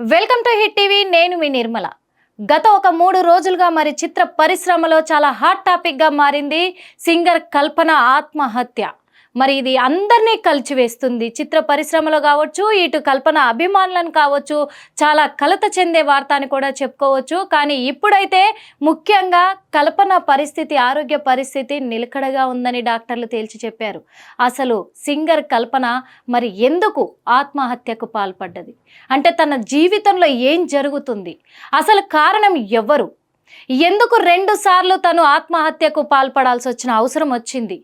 Welcome to hit TV నేను మీ నిర్మల. గత ఒక మూడు రోజులుగా మరి చిత్ర పరిశ్రమలో చాలా హాట్ టాపిక్గా మారింది సింగర్ కల్పన ఆత్మహత్య. మరి ఇది అందరినీ కలిచివేస్తుంది చిత్ర పరిశ్రమలో కావచ్చు ఇటు కల్పన అభిమానులను కావచ్చు చాలా కలత చెందే వార్త అని కూడా చెప్పుకోవచ్చు. కానీ ఇప్పుడైతే ముఖ్యంగా కల్పన పరిస్థితి ఆరోగ్య పరిస్థితి నిలకడగా ఉందని డాక్టర్లు తేల్చి చెప్పారు. అసలు సింగర్ కల్పన మరి ఎందుకు ఆత్మహత్యకు పాల్పడ్డది? అంటే తన జీవితంలో ఏం జరుగుతుంది? అసలు కారణం ఎవరు? ఎందుకు రెండు సార్లు తను ఆత్మహత్యకు పాల్పడాల్సి వచ్చిన అవసరం వచ్చింది?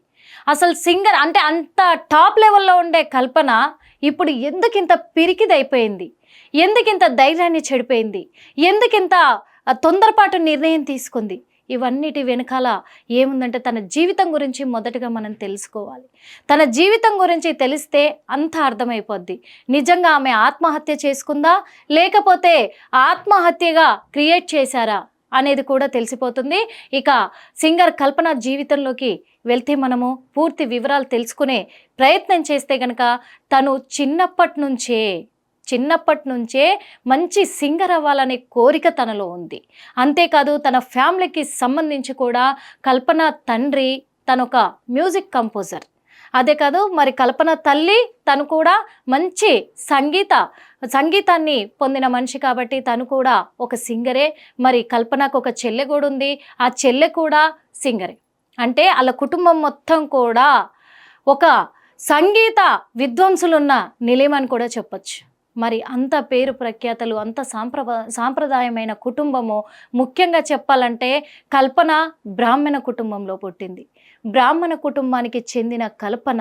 అసలు సింగర్ అంటే అంత టాప్ లెవెల్లో ఉండే కల్పన ఇప్పుడు ఎందుకింత పిరికిదైపోయింది? ఎందుకింత ధైర్యాన్ని చెడిపోయింది? ఎందుకింత తొందరపాటు నిర్ణయం తీసుకుంది? ఇవన్నిటి వెనకాల ఏముందంటే తన జీవితం గురించి మొదటగా మనం తెలుసుకోవాలి. తన జీవితం గురించి తెలిస్తే అంత అర్థమైపోద్ది. నిజంగా ఆమె ఆత్మహత్య చేసుకుందా? లేకపోతే ఆత్మహత్యగా క్రియేట్ చేశారా? అనేది కూడా తెలిసిపోతుంది. ఇక సింగర్ కల్పన జీవితంలోకి వెళ్తే మనము పూర్తి వివరాలు తెలుసుకునే ప్రయత్నం చేస్తే గనక తను చిన్నప్పటి నుంచే చిన్నప్పటి నుంచే మంచి సింగర్ అవ్వాలనే కోరిక తనలో ఉంది. అంతేకాదు తన ఫ్యామిలీకి సంబంధించి కూడా కల్పన తండ్రి తనొక మ్యూజిక్ కంపోజర్. అదే కాదు మరి కల్పన తల్లి తను కూడా మంచి సంగీత సంగీతాన్ని పొందిన మనిషి కాబట్టి తను కూడా ఒక సింగరే. మరి కల్పనకు ఒక చెల్లె కూడా ఉంది. ఆ చెల్లె కూడా సింగరే. అంటే వాళ్ళ కుటుంబం మొత్తం కూడా ఒక సంగీత విద్వాంసులున్న నిలయం అని కూడా చెప్పచ్చు. మరి అంత పేరు ప్రఖ్యాతలు అంత సాంప్రద సాంప్రదాయమైన కుటుంబము ముఖ్యంగా చెప్పాలంటే కల్పన బ్రాహ్మణ కుటుంబంలో పుట్టింది. బ్రాహ్మణ కుటుంబానికి చెందిన కల్పన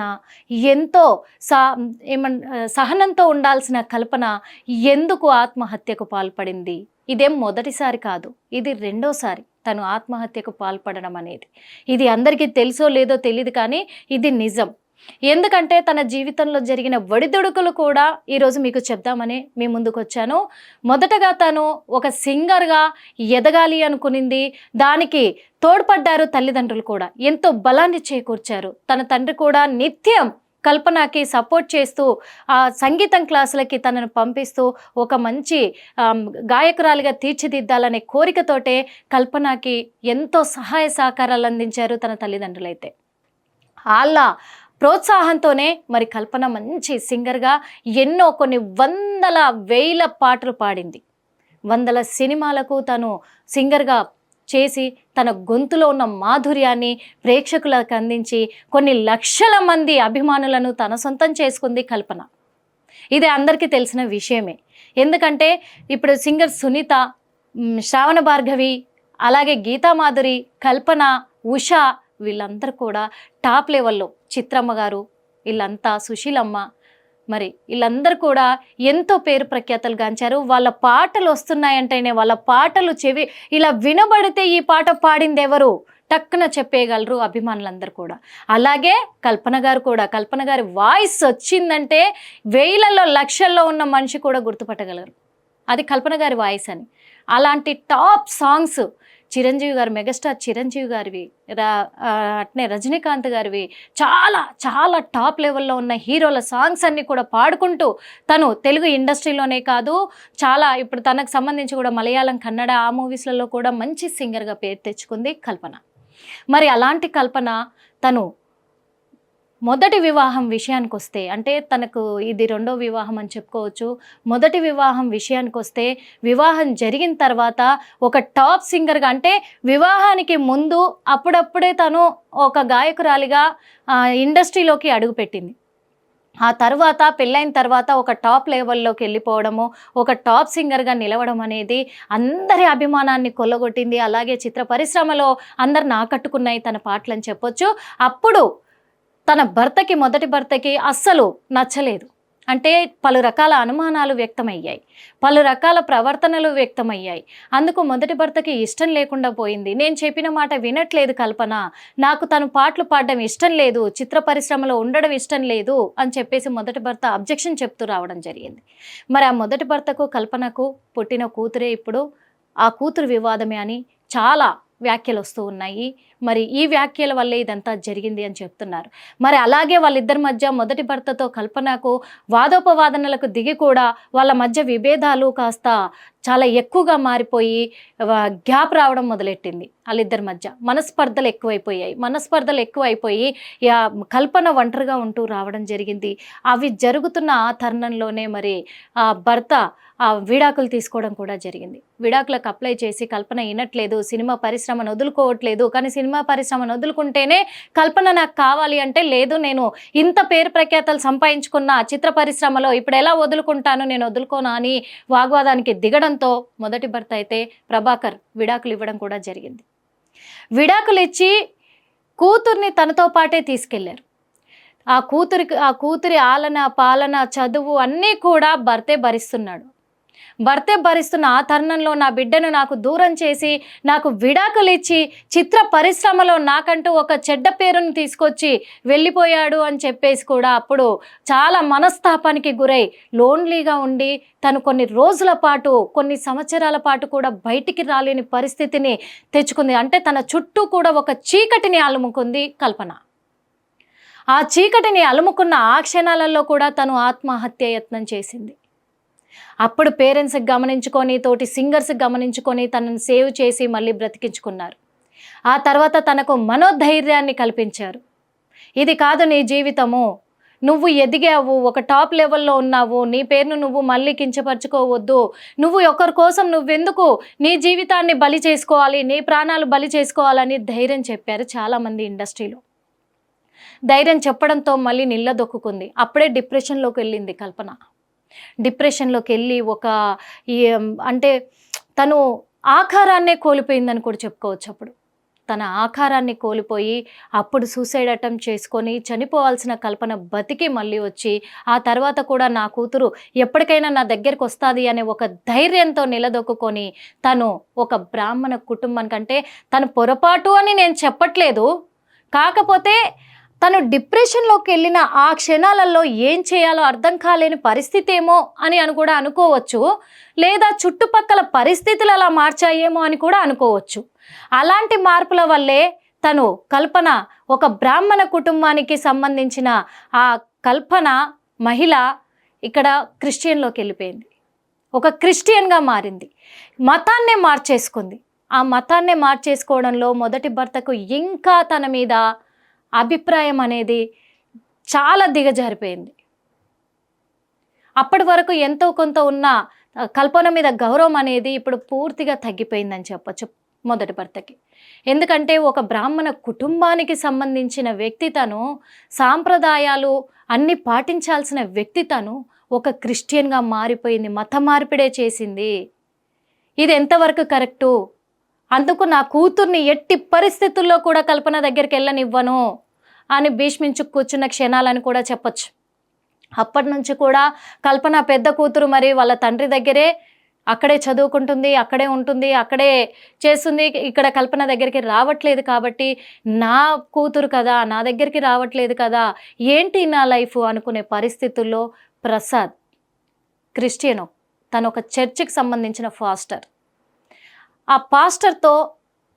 ఎంతో సా ఏమన్ సహనంతో ఉండాల్సిన కల్పన ఎందుకు ఆత్మహత్యకు పాల్పడింది? ఇదేం మొదటిసారి కాదు. ఇది రెండోసారి తను ఆత్మహత్యకు పాల్పడడం అనేది. ఇది అందరికీ తెలుసో లేదో తెలియదు కానీ ఇది నిజం. ఎందుకంటే తన జీవితంలో జరిగిన ఒడిదుడుకులు కూడా ఈరోజు మీకు చెప్దామని మీ ముందుకు వచ్చాను. మొదటగా తను ఒక సింగర్గా ఎదగాలి అనుకునింది. దానికి తోడ్పడ్డారు తల్లిదండ్రులు కూడా. ఎంతో బలాన్ని చేకూర్చారు. తన తండ్రి కూడా నిత్యం కల్పనకి సపోర్ట్ చేస్తూ ఆ సంగీతం క్లాసులకి తనను పంపిస్తూ ఒక మంచి గాయకురాలిగా తీర్చిదిద్దాలనే కోరికతోటే కల్పనకి ఎంతో సహాయ సహకారాలు అందించారు తన తల్లిదండ్రులైతే. వాళ్ళ ప్రోత్సాహంతోనే మరి కల్పన మంచి సింగర్గా ఎన్నో కొన్ని వందల వేల పాటలు పాడింది. వందల సినిమాలకు తను సింగర్గా చేసి తన గొంతులో ఉన్న మాధుర్యాన్ని ప్రేక్షకులకు అందించి కొన్ని లక్షల మంది అభిమానులను తన సొంతం చేసుకుంది కల్పన. ఇది అందరికీ తెలిసిన విషయమే. ఎందుకంటే ఇప్పుడు సింగర్ సునీత శ్రావణ భార్గవి అలాగే గీతామాధురి కల్పన ఉషా వీళ్ళందరూ కూడా టాప్ లెవెల్లో చిత్రమ్మ గారు వీళ్ళంతా సుశీలమ్మ మరి వీళ్ళందరూ కూడా ఎంతో పేరు ప్రఖ్యాతలు గాంచారు. వాళ్ళ పాటలు వస్తున్నాయంటేనే వాళ్ళ పాటలు చెవి ఇలా వినబడితే ఈ పాట పాడింది ఎవరు టక్కున చెప్పేయగలరు అభిమానులందరూ కూడా. అలాగే కల్పన గారు కూడా కల్పన గారి వాయిస్ వచ్చిందంటే వేలలో లక్షల్లో ఉన్న మనిషి కూడా గుర్తుపట్టగలరు. అది కల్పన గారి వాయిస్ అని. అలాంటి టాప్ సాంగ్స్ చిరంజీవి గారు మెగాస్టార్ చిరంజీవి గారివి రా అట్నే రజనీకాంత్ గారివి చాలా చాలా టాప్ లెవెల్లో ఉన్న హీరోల సాంగ్స్ అన్నీ కూడా పాడుకుంటూ తను తెలుగు ఇండస్ట్రీలోనే కాదు చాలా ఇప్పుడు తనకు సంబంధించి కూడా మలయాళం కన్నడ ఆ మూవీస్లలో కూడా మంచి సింగర్గా పేరు తెచ్చుకుంది కల్పన. మరి అలాంటి కల్పన తను మొదటి వివాహం విషయానికి వస్తే అంటే తనకు ఇది రెండో వివాహం అని చెప్పుకోవచ్చు. మొదటి వివాహం విషయానికి వస్తే వివాహం జరిగిన తర్వాత ఒక టాప్ సింగర్గా అంటే వివాహానికి ముందు అప్పుడప్పుడే తను ఒక గాయకురాలిగా ఇండస్ట్రీలోకి అడుగుపెట్టింది. ఆ తర్వాత పెళ్ళైన తర్వాత ఒక టాప్ లెవెల్లోకి వెళ్ళిపోవడము ఒక టాప్ సింగర్గా నిలవడం అనేది అందరి అభిమానాన్ని కొల్లగొట్టింది. అలాగే చిత్ర పరిశ్రమలో అందరిని ఆకట్టుకున్నాయి తన పాటలు అని చెప్పొచ్చు. అప్పుడు తన భర్తకి మొదటి భర్తకి అస్సలు నచ్చలేదు. అంటే పలు రకాల అనుమానాలు వ్యక్తమయ్యాయి. పలు రకాల ప్రవర్తనలు వ్యక్తమయ్యాయి. అందుకు మొదటి భర్తకి ఇష్టం లేకుండా పోయింది. నేను చెప్పిన మాట వినట్లేదు కల్పన. నాకు తను పాటలు పాడడం ఇష్టం లేదు. చిత్ర పరిశ్రమలో ఉండడం ఇష్టం లేదు అని చెప్పేసి మొదటి భర్త అబ్జెక్షన్ చెప్తూ రావడం జరిగింది. మరి ఆ మొదటి భర్తకు కల్పనకు పుట్టిన కూతురే ఇప్పుడు? ఆ కూతురు వివాదమే అని చాలా వ్యాఖ్యలు వస్తూ ఉన్నాయి. మరి ఈ వ్యాఖ్యల వల్లే ఇదంతా జరిగింది అని చెప్తున్నారు. మరి అలాగే వాళ్ళిద్దరి మధ్య మొదటి భర్తతో కల్పనకు వాదోపవాదనలకు దిగి కూడా వాళ్ళ మధ్య విభేదాలు కాస్త చాలా ఎక్కువగా మారిపోయి గ్యాప్ రావడం మొదలెట్టింది వాళ్ళిద్దరి మధ్య. మనస్పర్ధలు ఎక్కువైపోయాయి. మనస్పర్ధలు ఎక్కువైపోయి కల్పన ఒంటరిగా ఉంటూ రావడం జరిగింది. అవి జరుగుతున్న ఆ తరుణంలోనే మరి ఆ భర్త ఆ విడాకులు తీసుకోవడం కూడా జరిగింది. విడాకులకు అప్లై చేసి కల్పన వినట్లేదు సినిమా పరిశ్రమను వదులుకోవట్లేదు కానీ సినిమా సినిమా పరిశ్రమను వదులుకుంటేనే కల్పన నాకు కావాలి అంటే లేదు నేను ఇంత పేరు ప్రఖ్యాతలు సంపాదించుకున్న చిత్ర పరిశ్రమలో ఇప్పుడు ఎలా వదులుకుంటాను నేను వదులుకోనా అని వాగ్వాదానికి దిగడంతో మొదటి భర్త అయితే ప్రభాకర్ విడాకులు ఇవ్వడం కూడా జరిగింది. విడాకులు ఇచ్చి కూతుర్ని తనతో పాటే తీసుకెళ్ళారు. ఆ కూతురికి ఆ కూతురి ఆలన పాలన చదువు అన్నీ కూడా భర్తే భరిస్తున్నాడు. భర్తే భరిస్తున్న ఆ తరుణంలో నా బిడ్డను నాకు దూరం చేసి నాకు విడాకులు ఇచ్చి చిత్ర పరిశ్రమలో నాకంటూ ఒక చెడ్డ పేరును తీసుకొచ్చి వెళ్ళిపోయాడు అని చెప్పేసి కూడా అప్పుడు చాలా మనస్తాపానికి గురై లోన్లీగా ఉండి తను కొన్ని రోజుల పాటు కొన్ని సంవత్సరాల పాటు కూడా బయటికి రాలేని పరిస్థితిని తెచ్చుకుంది. అంటే తన చుట్టూ కూడా ఒక చీకటిని అలుముకుంది కల్పన. ఆ చీకటిని అలుముకున్న ఆ క్షణాలలో కూడా తను ఆత్మహత్య యత్నం చేసింది. అప్పుడు పేరెంట్స్కి గమనించుకొని తోటి సింగర్స్ గమనించుకొని తనను సేవ్ చేసి మళ్ళీ బ్రతికించుకున్నారు. ఆ తర్వాత తనకు మనోధైర్యాన్ని కల్పించారు. ఇది కాదు నీ జీవితము. నువ్వు ఎదిగావు ఒక టాప్ లెవెల్లో ఉన్నావు. నీ పేరును నువ్వు మళ్ళీ కించపరచుకోవద్దు. నువ్వు ఒకరి కోసం నువ్వెందుకు నీ జీవితాన్ని బలి చేసుకోవాలి నీ ప్రాణాలు బలి చేసుకోవాలని ధైర్యం చెప్పారు చాలామంది ఇండస్ట్రీలో. ధైర్యం చెప్పడంతో మళ్ళీ నిల్లదొక్కుంది అప్పుడే డిప్రెషన్లోకి వెళ్ళింది కల్పన. డిప్రెషన్లోకి వెళ్ళి ఒక అంటే తను ఆకారాన్నే కోల్పోయిందని కూడా చెప్పుకోవచ్చు అప్పుడు. తన ఆకారాన్ని కోల్పోయి అప్పుడు సూసైడ్ అటెంప్ట్ చేసుకొని చనిపోవాల్సిన కల్పన బతికి మళ్ళీ వచ్చి ఆ తర్వాత కూడా నా కూతురు ఎప్పటికైనా నా దగ్గరికి వస్తుంది అనే ఒక ధైర్యంతో నిలదొక్కుని తను ఒక బ్రాహ్మణ కుటుంబానికంటే తను పొరపాటు అని నేను చెప్పట్లేదు. కాకపోతే తను డిప్రెషన్లోకి వెళ్ళిన ఆ క్షణాలలో ఏం చేయాలో అర్థం కాలేని పరిస్థితి ఏమో అని అని కూడా అనుకోవచ్చు. లేదా చుట్టుపక్కల పరిస్థితులు అలా మార్చాయేమో అని కూడా అనుకోవచ్చు. అలాంటి మార్పుల వల్లే తను కల్పన ఒక బ్రాహ్మణ కుటుంబానికి సంబంధించిన ఆ కల్పన మహిళ ఇక్కడ క్రిస్టియన్లోకి వెళ్ళిపోయింది ఒక క్రిస్టియన్గా మారింది. మతాన్నే మార్చేసుకుంది. ఆ మతాన్నే మార్చేసుకోవడంలో మొదటి భర్తకు ఇంకా తన మీద అభిప్రాయం అనేది చాలా దిగజారిపోయింది. అప్పటి వరకు ఎంతో కొంత ఉన్న కల్పన మీద గౌరవం అనేది ఇప్పుడు పూర్తిగా తగ్గిపోయిందని చెప్పొచ్చు మొదటి భర్తకి. ఎందుకంటే ఒక బ్రాహ్మణ కుటుంబానికి సంబంధించిన వ్యక్తి తను సాంప్రదాయాలు అన్ని పాటించాల్సిన వ్యక్తి తను ఒక క్రిస్టియన్గా మారిపోయింది మత మార్పిడే చేసింది. ఇది ఎంతవరకు కరెక్టు? అందుకు నా కూతుర్ని ఎట్టి పరిస్థితుల్లో కూడా కల్పన దగ్గరికి వెళ్ళనివ్వను అని భీష్మించు కూర్చున్న క్షణాలని కూడా చెప్పొచ్చు. అప్పటి నుంచి కూడా కల్పన పెద్ద కూతురు మరి వాళ్ళ తండ్రి దగ్గరే అక్కడే చదువుకుంటుంది అక్కడే ఉంటుంది అక్కడే చేస్తుంది. ఇక్కడ కల్పన దగ్గరికి రావట్లేదు కాబట్టి నా కూతురు కదా నా దగ్గరికి రావట్లేదు కదా ఏంటి నా లైఫ్ అనుకునే పరిస్థితుల్లో ప్రసాద్ క్రిస్టియను తను ఒక చర్చికి సంబంధించిన ఫాస్టర్. ఆ పాస్టర్తో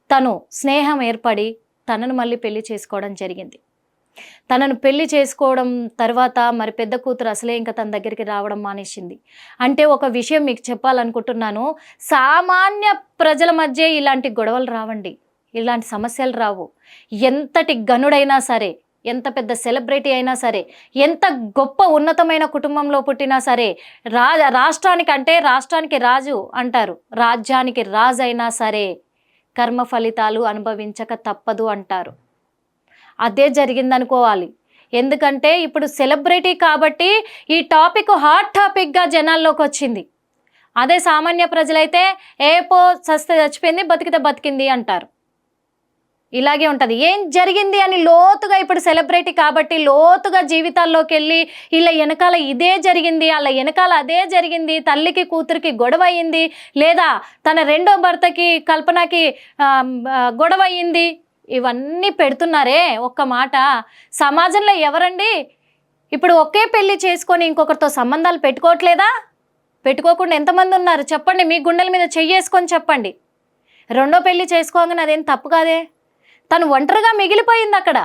తను స్నేహం ఏర్పడి తనను మళ్ళీ పెళ్ళి చేసుకోవడం జరిగింది. తనను పెళ్ళి చేసుకోవడం తర్వాత మరి పెద్ద కూతురు అసలే ఇంకా తన దగ్గరికి రావడం మానేసింది. అంటే ఒక విషయం మీకు చెప్పాలనుకుంటున్నాను. సామాన్య ప్రజల మధ్య ఇలాంటి గొడవలు రావండి. ఇలాంటి సమస్యలు రావు. ఎంతటి గనుడైనా సరే ఎంత పెద్ద సెలబ్రిటీ అయినా సరే ఎంత గొప్ప ఉన్నతమైన కుటుంబంలో పుట్టినా సరే రా రాష్ట్రానికి అంటే రాష్ట్రానికి రాజు అంటారు. రాజ్యానికి రాజు అయినా సరే కర్మ ఫలితాలు అనుభవించక తప్పదు అంటారు. అదే జరిగిందనుకోవాలి. ఎందుకంటే ఇప్పుడు సెలబ్రిటీ కాబట్టి ఈ టాపిక్ హాట్ టాపిక్గా జనాల్లోకి వచ్చింది. అదే సామాన్య ప్రజలైతే ఏ పో సస్తే చచ్చిపోయింది బతికితే బతికింది అంటారు. ఇలాగే ఉంటుంది. ఏం జరిగింది అని లోతుగా ఇప్పుడు సెలబ్రిటీ కాబట్టి లోతుగా జీవితాల్లోకి వెళ్ళి ఇలా వెనకాల ఇదే జరిగింది అలా వెనకాల అదే జరిగింది తల్లికి కూతురికి గొడవ అయింది లేదా తన రెండో భర్తకి కల్పనకి గొడవ అయింది ఇవన్నీ పెడుతున్నారే ఒక్క మాట. సమాజంలో ఎవరండి? ఇప్పుడు ఒకే పెళ్ళి చేసుకొని ఇంకొకరితో సంబంధాలు పెట్టుకోవట్లేదా? పెట్టుకోకుండా ఎంతమంది ఉన్నారు? చెప్పండి మీ గుండెల మీద చెయ్యేసుకొని చెప్పండి. రెండో పెళ్ళి చేసుకోగానే అదేం తప్పు కాదే? తను ఒంటరిగా మిగిలిపోయింది అక్కడ.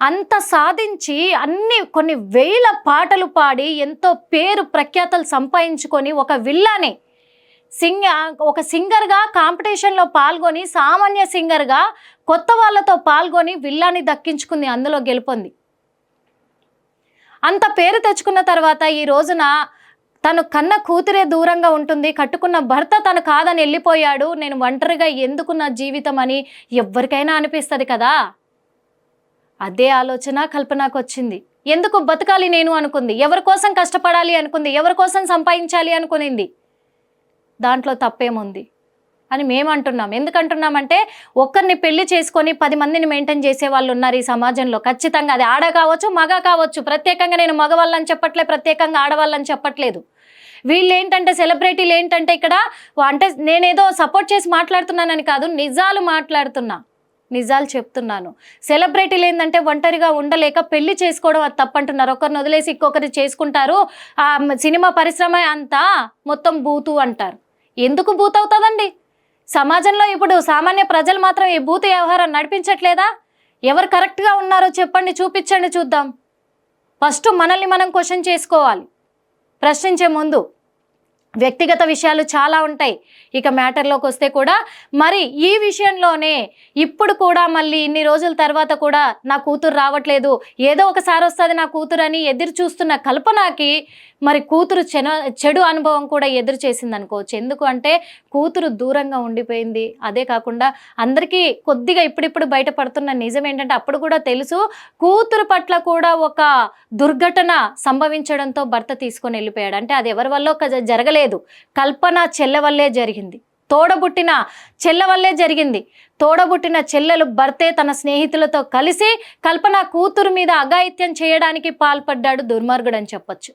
అంత సాధించి అన్ని కొన్ని వేల పాటలు పాడి ఎంతో పేరు ప్రఖ్యాతలు సంపాదించుకొని ఒక విల్లాని. సింగ ఒక సింగర్గా కాంపిటీషన్లో పాల్గొని సామాన్య సింగర్గా కొత్త వాళ్ళతో పాల్గొని విల్లాని దక్కించుకుంది అందులో గెలుపొంది. అంత పేరు తెచ్చుకున్న తర్వాత ఈ రోజున తను కన్న కూతురే దూరంగా ఉంటుంది కట్టుకున్న భర్త తను కాదని వెళ్ళిపోయాడు నేను ఒంటరిగా ఎందుకు నా జీవితం అని ఎవరికైనా అనిపిస్తుంది కదా? అదే ఆలోచన కల్పనకు వచ్చింది. ఎందుకు బతకాలి నేను అనుకుంది. ఎవరి కోసం కష్టపడాలి అనుకుంది. ఎవరి కోసం సంపాదించాలి అనుకునింది. దాంట్లో తప్పేముంది? అని మేము అంటున్నాం ఎందుకంటున్నామంటే ఒక్కరిని పెళ్ళి చేసుకొని పది మందిని మెయింటైన్ చేసే వాళ్ళు ఉన్నారు ఈ సమాజంలో. ఖచ్చితంగా అది ఆడ కావచ్చు మగ కావచ్చు. ప్రత్యేకంగా నేను మగవాళ్ళని చెప్పట్లేదు ప్రత్యేకంగా ఆడవాళ్ళని చెప్పట్లేదు. వీళ్ళు ఏంటంటే సెలబ్రిటీలు ఏంటంటే ఇక్కడ అంటే నేనేదో సపోర్ట్ చేసి మాట్లాడుతున్నానని కాదు నిజాలు మాట్లాడుతున్నా. నిజాలు చెప్తున్నాను. సెలబ్రిటీలు ఏంటంటే ఒంటరిగా ఉండలేక పెళ్ళి చేసుకోవడం అది తప్పంటున్నారు. ఒకరిని వదిలేసి ఇంకొకరి చేసుకుంటారు. ఆ సినిమా పరిశ్రమ అంతా మొత్తం బూతు అంటారు. ఎందుకు బూత్ అవుతుందండి? సమాజంలో ఇప్పుడు సామాన్య ప్రజలు మాత్రం ఈ బూత్ వ్యవహారం నడిపించట్లేదా? ఎవరు కరెక్ట్గా ఉన్నారో చెప్పండి చూపించండి చూద్దాం. ఫస్ట్ మనల్ని మనం క్వశ్చన్ చేసుకోవాలి. ప్రశ్నించే ముందు వ్యక్తిగత విషయాలు చాలా ఉంటాయి. ఇక మ్యాటర్లోకి వస్తే కూడా మరి ఈ విషయంలోనే ఇప్పుడు కూడా మళ్ళీ ఇన్ని రోజుల తర్వాత కూడా నా కూతురు రావట్లేదు. ఏదో ఒకసారి వస్తుంది నా కూతురు అని ఎదురు చూస్తున్న కల్పనకి మరి కూతురు చెన చెడు అనుభవం కూడా ఎదురు చేసింది అనుకోవచ్చు. ఎందుకు అంటే కూతురు దూరంగా ఉండిపోయింది. అదే కాకుండా అందరికీ కొద్దిగా ఇప్పుడిప్పుడు బయటపడుతున్న నిజం ఏంటంటే అప్పుడు కూడా తెలుసు కూతురు పట్ల కూడా ఒక దుర్ఘటన సంభవించడంతో భర్త తీసుకొని వెళ్ళిపోయాడు. అంటే అది ఎవరి వల్ల ఒక జరగలేదు కల్పన చెల్లవల్లే జరిగింది. తోడబుట్టిన చెల్లవల్లే జరిగింది. తోడబుట్టిన చెల్లెలు భర్తే తన స్నేహితులతో కలిసి కల్పన కూతురు మీద అఘాయిత్యం చేయడానికి పాల్పడ్డాడు దుర్మార్గుడు అని చెప్పొచ్చు.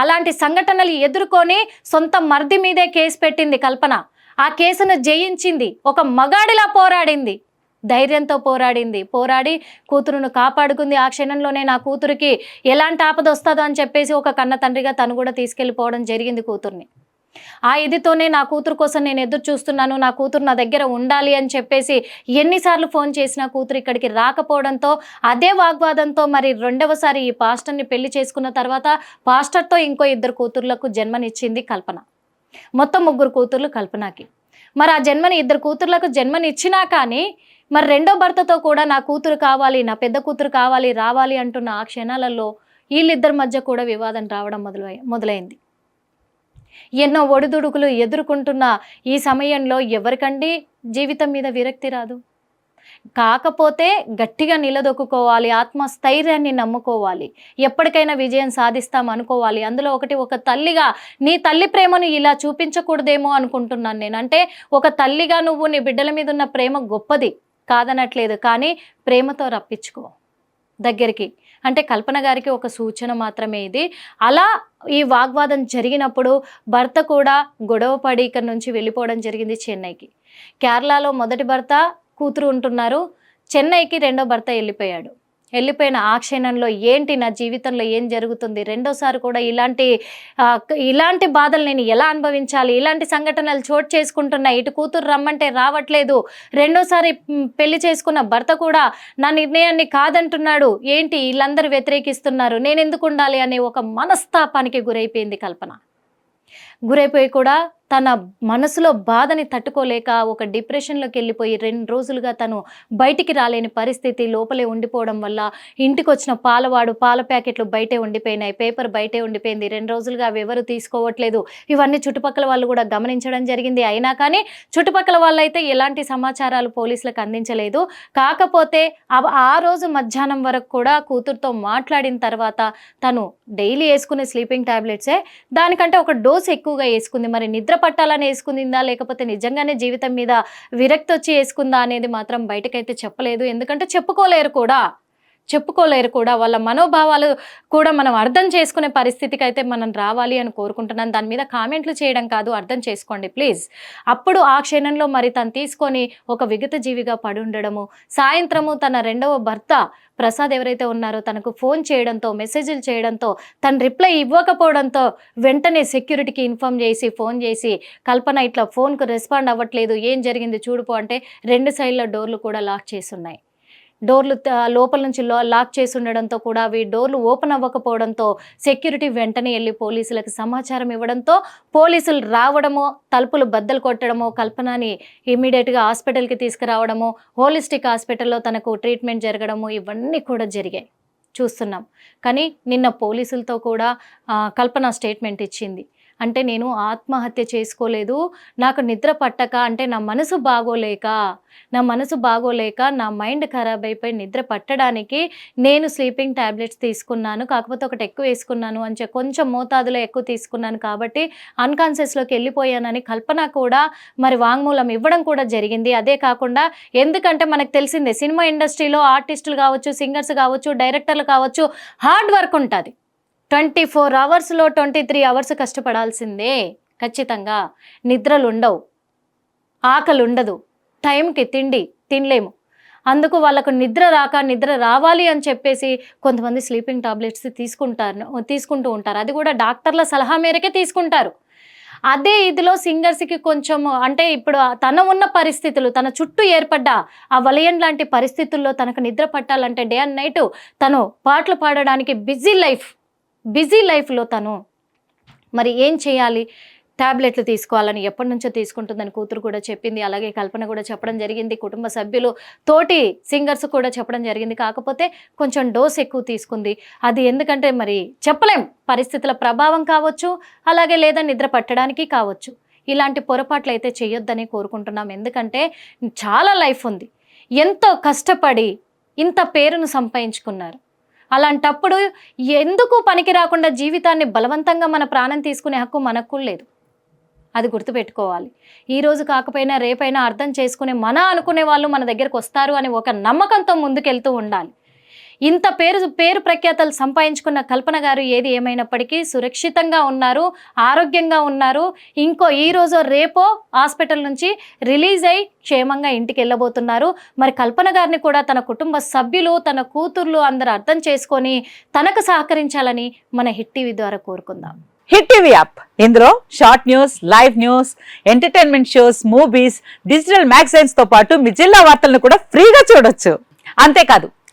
అలాంటి సంఘటనలు ఎదుర్కొని సొంత మర్ది మీదే కేసు పెట్టింది కల్పన. ఆ కేసును జయించింది ఒక మగాడిలా పోరాడింది. ధైర్యంతో పోరాడింది. పోరాడి కూతురును కాపాడుకుంది. ఆ క్షణంలోనే నా కూతురికి ఎలాంటి ఆపద వస్తుందో అని చెప్పేసి ఒక కన్న తండ్రిగా తను కూడా తీసుకెళ్ళిపోవడం జరిగింది కూతుర్ని. ఆ ఇదితోనే నా కూతురు కోసం నేను ఎదురు చూస్తున్నాను. నా కూతురు నా దగ్గర ఉండాలి అని చెప్పేసి ఎన్నిసార్లు ఫోన్ చేసినా కూతురు ఇక్కడికి రాకపోవడంతో అదే వాగ్వాదంతో మరి రెండవసారి ఈ పాస్టర్ని పెళ్ళి చేసుకున్న తర్వాత పాస్టర్తో ఇంకో ఇద్దరు కూతుర్లకు జన్మనిచ్చింది కల్పన. మొత్తం ముగ్గురు కూతుర్లు కల్పనకి. మరి ఆ జన్మని ఇద్దరు కూతుర్లకు జన్మనిచ్చినా కానీ మరి రెండో భర్తతో కూడా నా కూతురు కావాలి నా పెద్ద కూతురు కావాలి రావాలి అంటున్న ఆ క్షణాలలో వీళ్ళిద్దరి మధ్య కూడా వివాదం రావడం మొదలై మొదలైంది. ఎన్నో ఒడిదుడుకులు ఎదుర్కొంటున్న ఈ సమయంలో ఎవరికండి జీవితం మీద విరక్తి రాదు? కాకపోతే గట్టిగా నిలదొక్కుకోవాలి ఆత్మస్థైర్యాన్ని నమ్ముకోవాలి ఎప్పటికైనా విజయం సాధిస్తాం అనుకోవాలి. అందులో ఒకటి ఒక తల్లిగా నీ తల్లి ప్రేమను ఇలా చూపించకూడదేమో అనుకుంటున్నాను నేను. అంటే ఒక తల్లిగా నువ్వు నీ బిడ్డల మీద ఉన్న ప్రేమ గొప్పది. కాదనట్లేదు కానీ ప్రేమతో రప్పించుకో దగ్గరికి. అంటే కల్పన గారికి ఒక సూచన మాత్రమే ఇది. అలా ఈ వాగ్వాదం జరిగినప్పుడు భర్త కూడా గొడవ పడి ఇక్కడ నుంచి వెళ్ళిపోవడం జరిగింది చెన్నైకి. కేరళలో మొదటి భర్త కూతురు ఉంటున్నారు. చెన్నైకి రెండో భర్త వెళ్ళిపోయాడు. వెళ్ళిపోయిన ఆ క్షణంలో ఏంటి నా జీవితంలో ఏం జరుగుతుంది? రెండోసారి కూడా ఇలాంటి ఇలాంటి బాధలు నేను ఎలా అనుభవించాలి? ఇలాంటి సంఘటనలు చోటు చేసుకుంటున్నా ఇటు కూతురు రమ్మంటే రావట్లేదు. రెండోసారి పెళ్ళి చేసుకున్న భర్త కూడా నా నిర్ణయాన్ని కాదంటున్నాడు. ఏంటి వీళ్ళందరూ వ్యతిరేకిస్తున్నారు? నేను ఎందుకు ఉండాలి అనే ఒక మనస్తాపానికి గురైపోయింది కల్పన. గురైపోయి కూడా తన మనసులో బాధని తట్టుకోలేక ఒక డిప్రెషన్లోకి వెళ్ళిపోయి రెండు రోజులుగా తను బయటికి రాలేని పరిస్థితి లోపలే ఉండిపోవడం వల్ల ఇంటికి వచ్చిన పాలవాడు పాల ప్యాకెట్లు బయటే ఉండిపోయినాయి పేపర్ బయటే ఉండిపోయింది. రెండు రోజులుగా అవి ఎవరు తీసుకోవట్లేదు. ఇవన్నీ చుట్టుపక్కల వాళ్ళు కూడా గమనించడం జరిగింది. అయినా కానీ చుట్టుపక్కల వాళ్ళైతే ఎలాంటి సమాచారాలు పోలీసులకు అందించలేదు. కాకపోతే ఆ- ఆ రోజు మధ్యాహ్నం వరకు కూడా కూతురుతో మాట్లాడిన తర్వాత తను డైలీ వేసుకునే స్లీపింగ్ టాబ్లెట్సే. దానికంటే ఒక డోస్ ఎక్కువగా వేసుకుంది. మరి నిద్ర పట్టాలని వేసుకుందిందా? లేకపోతే నిజంగానే జీవితం మీద విరక్తి వచ్చి వేసుకుందా అనేది మాత్రం బయటకైతే చెప్పలేదు. ఎందుకంటే చెప్పుకోలేరు కూడా. చెప్పుకోలేరు కూడా. వాళ్ళ మనోభావాలు కూడా మనం అర్థం చేసుకునే పరిస్థితికి అయితే మనం రావాలి అని కోరుకుంటున్నాను. దాని మీద కామెంట్లు చేయడం కాదు అర్థం చేసుకోండి ప్లీజ్. అప్పుడు ఆ క్షణంలో మరి తను తీసుకొని ఒక విగత జీవిగా పడి ఉండడము సాయంత్రము తన రెండవ భర్త ప్రసాద్ ఎవరైతే ఉన్నారో తనకు ఫోన్ చేయడంతో మెసేజ్లు చేయడంతో తను రిప్లై ఇవ్వకపోవడంతో వెంటనే సెక్యూరిటీకి ఇన్ఫామ్ చేసి ఫోన్ చేసి కల్పన ఇట్లా ఫోన్కు రెస్పాండ్ అవ్వట్లేదు ఏం జరిగింది చూడుపో అంటే రెండు సైడ్ల డోర్లు కూడా లాక్ చేసి ఉన్నాయి. డోర్లు లోపల నుంచి లో- లాక్ చేసి ఉండడంతో కూడా అవి డోర్లు ఓపెన్ అవ్వకపోవడంతో సెక్యూరిటీ వెంటనే వెళ్ళి పోలీసులకు సమాచారం ఇవ్వడంతో పోలీసులు రావడము తలుపులు బద్దలు కొట్టడము కల్పనని ఇమీడియట్గా హాస్పిటల్కి తీసుకురావడము హోలిస్టిక్ హాస్పిటల్లో తనకు ట్రీట్మెంట్ జరగడము ఇవన్నీ కూడా జరిగాయి. చూస్తున్నాం. కానీ నిన్న పోలీసులతో కూడా కల్పన స్టేట్మెంట్ ఇచ్చింది. అంటే నేను ఆత్మహత్య చేసుకోలేదు నాకు నిద్ర పట్టక అంటే నా మనసు బాగోలేక నా మనసు బాగోలేక నా మైండ్ ఖరాబ్ అయిపోయి నిద్ర పట్టడానికి నేను స్లీపింగ్ ట్యాబ్లెట్స్ తీసుకున్నాను. కాకపోతే ఒకటి ఎక్కువ వేసుకున్నాను అని చెప్పి కొంచెం మోతాదులో ఎక్కువ తీసుకున్నాను కాబట్టి అన్కాన్షియస్లోకి వెళ్ళిపోయానని కల్పన కూడా మరి వాంగ్మూలం ఇవ్వడం కూడా జరిగింది. అదే కాకుండా ఎందుకంటే మనకు తెలిసిందే సినిమా ఇండస్ట్రీలో ఆర్టిస్టులు కావచ్చు సింగర్స్ కావచ్చు డైరెక్టర్లు కావచ్చు హార్డ్ వర్క్ ఉంటుంది. ట్వంటీ ఫోర్ అవర్స్లో ట్వంటీ త్రీ అవర్స్ కష్టపడాల్సిందే. ఖచ్చితంగా నిద్రలు ఉండవు ఆకలి ఉండదు టైంకి తిండి తినలేము. అందుకు వాళ్ళకు నిద్ర రాక నిద్ర రావాలి అని చెప్పేసి కొంతమంది స్లీపింగ్ టాబ్లెట్స్ తీసుకుంటారు తీసుకుంటూ ఉంటారు. అది కూడా డాక్టర్ల సలహా మేరకే తీసుకుంటారు. అదే ఇదిలో సింగర్స్కి కొంచెం అంటే ఇప్పుడు తన ఉన్న పరిస్థితులు తన చుట్టూ ఏర్పడ్డ ఆ వలయం లాంటి పరిస్థితుల్లో తనకు నిద్ర పట్టాలంటే డే అండ్ నైట్ తను పాటలు పాడడానికి బిజీ లైఫ్ బిజీ లైఫ్లో తను మరి ఏం చేయాలి? ట్యాబ్లెట్లు తీసుకోవాలని ఎప్పటి నుంచో తీసుకుంటుందని కూతురు కూడా చెప్పింది. అలాగే కల్పన కూడా చెప్పడం జరిగింది. కుటుంబ సభ్యులు తోటి సింగర్స్ కూడా చెప్పడం జరిగింది. కాకపోతే కొంచెం డోస్ ఎక్కువ తీసుకుంది. అది ఎందుకంటే మరి చెప్పలేం. పరిస్థితుల ప్రభావం కావచ్చు అలాగే లేదా నిద్ర పట్టడానికి కావచ్చు. ఇలాంటి పొరపాట్లు అయితే చేయొద్దని కోరుకుంటున్నాం. ఎందుకంటే చాలా లైఫ్ ఉంది. ఎంతో కష్టపడి ఇంత పేరును సంపాదించుకున్నారు. అలాంటప్పుడు ఎందుకు పనికి రాకుండా జీవితాన్ని బలవంతంగా మన ప్రాణం తీసుకునే హక్కు మనకు లేదు. అది గుర్తుపెట్టుకోవాలి. ఈ రోజు కాకపోయినా రేపైనా అర్థం చేసుకునే మన అనుకునే వాళ్ళు మన దగ్గరకు వస్తారు అని ఒక నమ్మకంతో ముందుకెళ్తూ ఉండాలి. ఇంత పేరు పేరు ప్రఖ్యాతలు సంపాదించుకున్న కల్పన గారు ఏది ఏమైనప్పటికీ సురక్షితంగా ఉన్నారు ఆరోగ్యంగా ఉన్నారు. ఇంకో ఈ రేపో హాస్పిటల్ నుంచి రిలీజ్ అయి క్షేమంగా ఇంటికి వెళ్ళబోతున్నారు. మరి కల్పన గారిని కూడా తన కుటుంబ సభ్యులు తన కూతుర్లు అందరూ అర్థం చేసుకొని తనకు సహకరించాలని మన హిట్ టీవీ ద్వారా కోరుకుందాం. Hit TV app. ఇందులో short news live news entertainment shows movies digital మ్యాగజైన్స్తో పాటు మీ జిల్లా వార్తలను కూడా ఫ్రీగా చూడొచ్చు. అంతేకాదు